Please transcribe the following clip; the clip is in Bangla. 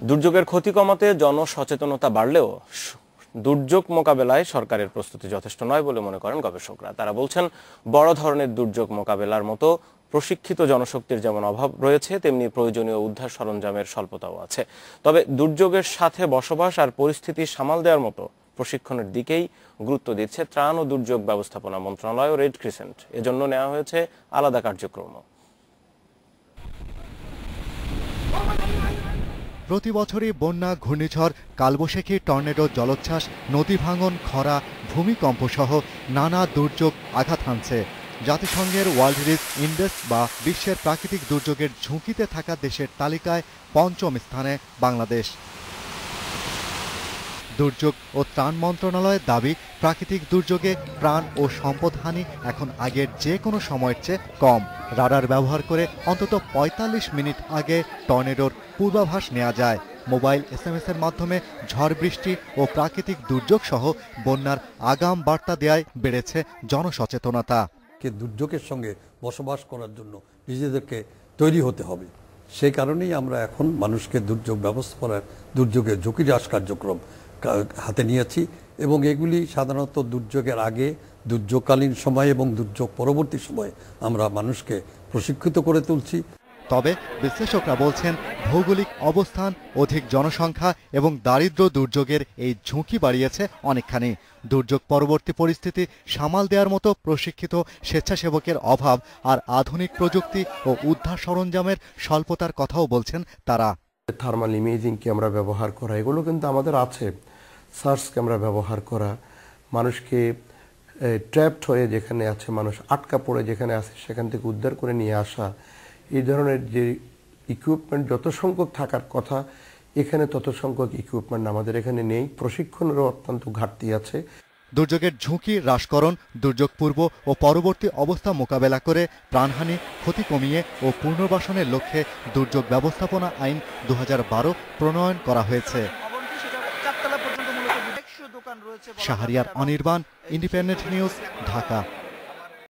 দুর্যোগের ক্ষতি কমাতে জনসচেতনতা বাড়লেও দুর্যোগ মোকাবেলায় সরকারের প্রস্তুতি যথেষ্ট নয় বলে মনে করেন গবেষকরা। তারা বলছেন, বড় ধরনের দুর্যোগ মোকাবেলার মতো প্রশিক্ষিত জনশক্তির যেমন অভাব রয়েছে, তেমনি প্রয়োজনীয় উদ্ধার সরঞ্জামের স্বল্পতাও আছে। তবে দুর্যোগের সাথে বসবাস আর পরিস্থিতি সামাল দেওয়ার মতো প্রশিক্ষণের দিকেই গুরুত্ব দিচ্ছে ত্রাণ ও দুর্যোগ ব্যবস্থাপনা মন্ত্রণালয় ও রেড ক্রিসেন্ট। এজন্য নেওয়া হয়েছে আলাদা কার্যক্রমও। প্রতি বছরই বন্যা, ঘূর্ণিঝড়, কালবৈশাখী টর্নেডো, জলোচ্ছ্বাস, নদী ভাঙন, খরা ভূমিকম্প সহ নানা দুর্যোগ আঘাত হানছে। জাতিসংঘের ওয়ার্ল্ড রিস্ক ইন্ডেক্স বা বিশ্বের প্রাকৃতিক দুর্যোগের ঝুঁকিতে থাকা দেশের তালিকায় পঞ্চম স্থানে বাংলাদেশ। দুর্যোগ ও ত্রাণ মন্ত্রণালয়ের দাবি, প্রাকৃতিক দুর্যোগে প্রাণ ও সম্পদহানি এখন আগের যে কোনো সময়ের চেয়ে কম। রাডার ব্যবহার করে অন্তত ৪৫ মিনিট আগে টর্নেডোর পূর্বাভাস নেওয়া যায়। মোবাইল এসএমএস এর মাধ্যমে ঝড় বৃষ্টি ও প্রাকৃতিক দুর্যোগ সহ বন্যার আগাম বার্তা দেয়ায় বেড়েছে জনসচেতনতা। দুর্যোগের সঙ্গে বসবাস করার জন্য নিজেদেরকে তৈরি হতে হবে। সেই কারণেই আমরা এখন মানুষকে দুর্যোগ ব্যবস্থাপনার দুর্যোগের ঝুঁকি হ্রাস কার্যক্রম হাতে নিয়েছি এবং এগুলি সাধারণত দুর্যোগের আগে, দুর্যোগকালীন সময় এবং দুর্যোগ পরবর্তী সময়ে আমরা মানুষকে প্রশিক্ষিত করে তুলছি। তবে বিশ্লেষকরা বলছেন, ভৌগোলিক অবস্থান, অধিক জনসংখ্যা এবং দারিদ্র দুর্যোগের এই ঝুঁকি বাড়িয়েছে অনেকখানি। দুর্যোগ পরবর্তী পরিস্থিতি সামাল দেওয়ার মতো প্রশিক্ষিত স্বেচ্ছাসেবকের অভাব আর আধুনিক প্রযুক্তি ও উদ্ধার সরঞ্জামের স্বল্পতার কথাও বলছেন তারা। থার্মাল ইমেজিং ক্যামেরা ব্যবহার করা, এগুলো কিন্তু আমাদের আছে। সার্চ ক্যামেরা ব্যবহার করা, মানুষকে ট্র্যাপড হয়ে যেখানে আছে, মানুষ আটকা পড়ে যেখানে আছে, সেখান থেকে উদ্ধার করে নিয়ে আসা। এই ধরনের যে ইকুইপমেন্ট যত সংখ্যক থাকার কথা, এখানে তত সংখ্যক ইকুইপমেন্ট আমাদের এখানে নেই। প্রশিক্ষণেরও অত্যন্ত ঘাটতি আছে। দুর্যোগের ঝুঁকি হ্রাসকরণ, দুর্যোগ পূর্ব ও পরবর্তী অবস্থা মোকাবেলা করে প্রাণহানি, ক্ষতি কমিয়ে ও পুনর্বাসনের লক্ষ্যে দুর্যোগ ব্যবস্থাপনা আইন দু হাজার বারো প্রণয়ন করা হয়েছে। Shahriar Anirban, independent news, Dhaka.